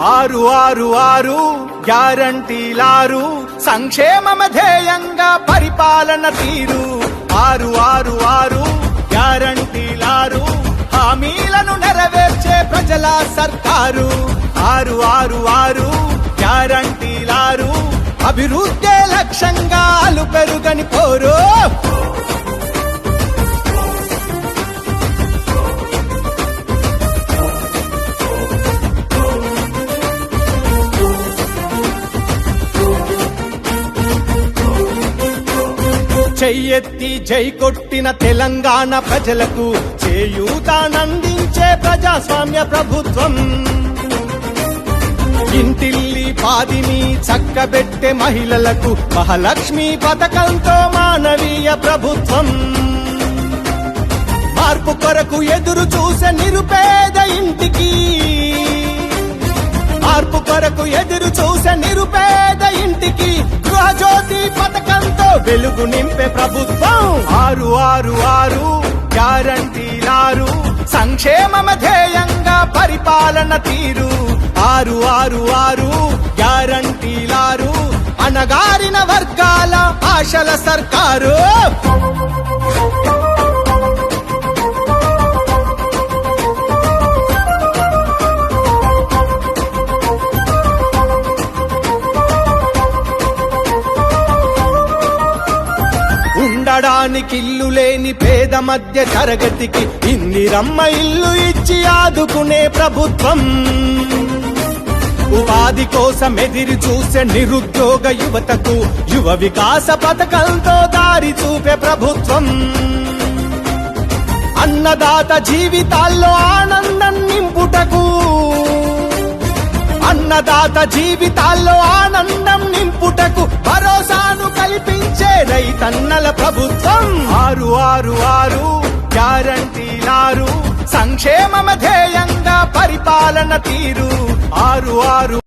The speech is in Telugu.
ఆరు ఆరు ఆరు గ్యారంటీలారు సంక్షేమమ ధ్యేయంగా పరిపాలన తీరు. ఆరు ఆరు ఆరు గ్యారంటీలారు హామీలను నెరవేర్చే ప్రజల సర్కారు. ఆరు ఆరు ఆరు గ్యారంటీలారు అభివృద్ధే లక్ష్యంగా అలు పెరుగని పోరు. చెయ్యెత్తి జై కొట్టిన తెలంగాణ ప్రజలకు చేయూతానందించే ప్రజాస్వామ్య ప్రభుత్వం. ఇంటిల్లి పాదిని చక్కబెట్టే మహిళలకు మహాలక్ష్మి పథకంతో మానవీయ ప్రభుత్వం. మార్పు కొరకు ఎదురు చూసే నిరుపేద ఇంటికి. మార్పు కొరకు పథకంతో నింపే ప్రభుత్వం. ఆరు ఆరు ఆరు గ్యారంటీలారు. సంక్షేమమ ధ్యేయంగా పరిపాలన తీరు. ఆరు ఆరు ఆరు గ్యారంటీలారు. అనగారిన వర్గాల ఆశల సర్కారు. ఉండడానికి ఇల్లు లేని పేద మధ్య తరగతికి ఇందిరమ్మ ఇల్లు ఇచ్చి ఆదుకునే ప్రభుత్వం. ఉపాధి కోసం ఎదిరి చూసే నిరుద్యోగ యువతకు యువ వికాస పథకంతో దారి చూపే ప్రభుత్వం. అన్నదాత జీవితాల్లో ఆనందం నింపుటకు అన్నదాత జీవితాల్లో ఆనందం నింపుటకు భరోసా ప్రభుత్వం. ఆరు ఆరు ఆరు గ్యారంటీలారు. సంక్షేమమ ధ్యేయంగా పరిపాలన తీరు. ఆరు ఆరు